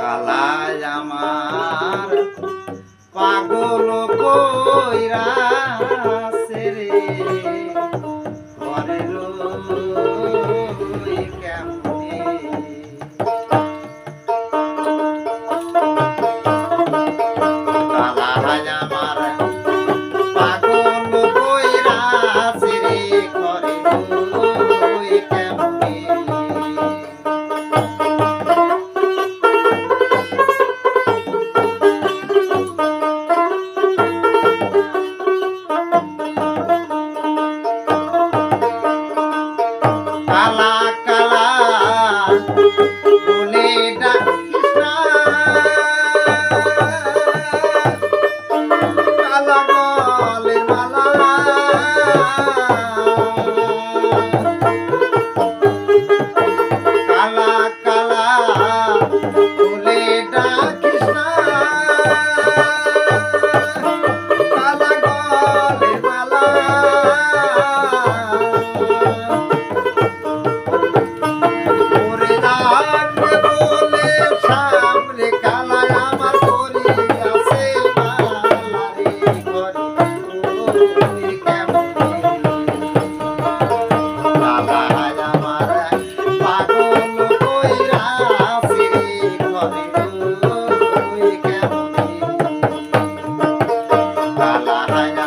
কালায় আমার পাগল কইরা কালা কালা বলে ডাকিস না। কালা গলে মালা। কালা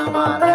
আমার